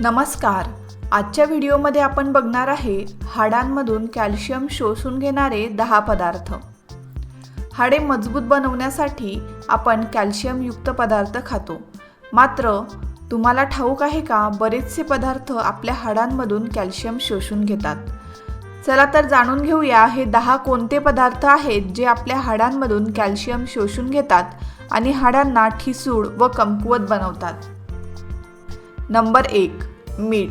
नमस्कार. आजच्या व्हिडिओमध्ये आपण बघणार आहे हाडांमधून कॅल्शियम शोषून घेणारे दहा पदार्थ. हाडे मजबूत बनवण्यासाठी आपण कॅल्शियमयुक्त पदार्थ खातो. मात्र तुम्हाला ठाऊक आहे का बरेचसे पदार्थ आपल्या हाडांमधून कॅल्शियम शोषून घेतात? चला तर जाणून घेऊया हे दहा कोणते पदार्थ आहेत जे आपल्या हाडांमधून कॅल्शियम शोषून घेतात आणि हाडांना ठिसूळ व कमकुवत बनवतात. नंबर एक. मीठ.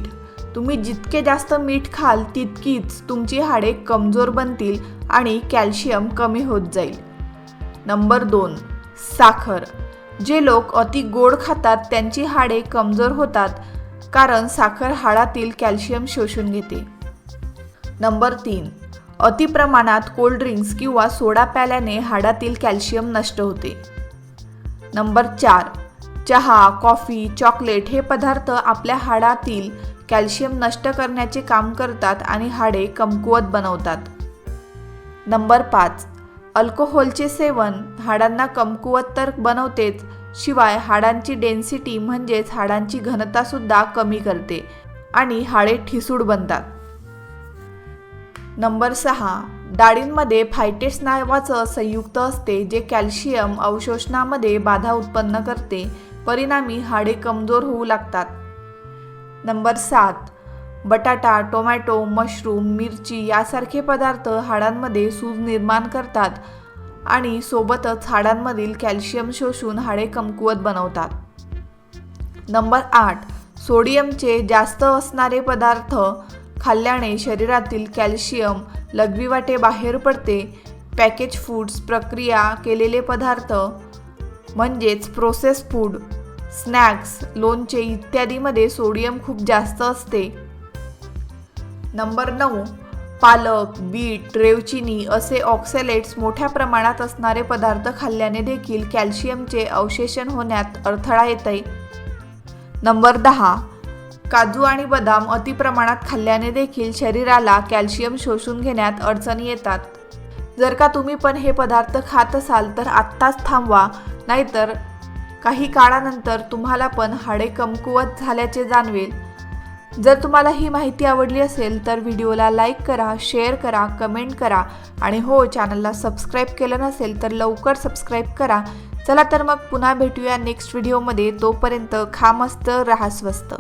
तुम्ही जितके जास्त मीठ खाल तितकीच तुमची हाडे कमजोर बनतील आणि कॅल्शियम कमी होत जाईल. नंबर दोन साखर. जे लोक अति गोड खातात त्यांची हाडे कमजोर होतात कारण साखर हाडातील कॅल्शियम शोषून घेते. नंबर तीन अति प्रमाणात कोल्ड्रिंक्स किंवा सोडा प्याल्याने हाडातील कॅल्शियम नष्ट होते. नंबर चार चहा कॉफी चॉकलेट हे पदार्थ आपल्या हाडातील कॅल्शियम नष्ट करण्याचे काम करतात आणि हाडे कमकुवत बनवतात. नंबर पाच. अल्कोहोलचे सेवन हाडांना कमकुवत तर बनवतेच शिवाय हाडांची डेन्सिटी म्हणजेच हाडांची घनतासुद्धा कमी करते आणि हाडे ठिसूळ बनतात. नंबर सहा. डाळींमध्ये फायटेट्स नावाचं संयुक्त असते जे कॅल्शियम अवशोषणामध्ये बाधा उत्पन्न करते परिणामी हाडे कमजोर होऊ लागतात. नंबर सात बटाटा टोमॅटो मशरूम मिरची यासारखे पदार्थ हाडांमध्ये सूज निर्माण करतात आणि सोबतच हाडांमधील कॅल्शियम शोषून हाडे कमकुवत बनवतात. नंबर आठ सोडियमचे जास्त असणारे पदार्थ खाल्ल्याने शरीरातील कॅल्शियम लघवीवाटे बाहेर पडते. पॅकेज फूड्स प्रक्रिया केलेले पदार्थ म्हणजेच प्रोसेस फूड स्नॅक्स लोणचे इत्यादीमध्ये सोडियम खूप जास्त असते. नंबर नऊ पालक बीट रेवचिनी असे ऑक्सेलेट्स मोठ्या प्रमाणात असणारे पदार्थ खाल्ल्याने देखील कॅल्शियमचे अवशेषण होण्यात अडथळा येते नंबर दहा काजू आणि बदाम अति प्रमाणात खाल्ल्याने देखील शरीराला कॅल्शियम शोषून घेण्यात अडचणी येतात. जर का तुम्ही पण हे पदार्थ खात असाल तर आत्ताच थांबवा नाहीतर काही काळानंतर तुम्हाला पण हाडे कमकुवत झाल्याचे जाणवेल. जर तुम्हाला ही माहिती आवडली असेल तर व्हिडिओला लाईक करा शेअर करा कमेंट करा आणि हो चॅनलला सबस्क्राईब केलं नसेल तर लवकर सबस्क्राईब करा. चला तर मग पुन्हा भेटूया नेक्स्ट व्हिडिओमध्ये. तोपर्यंत खा मस्त राहा स्वस्त.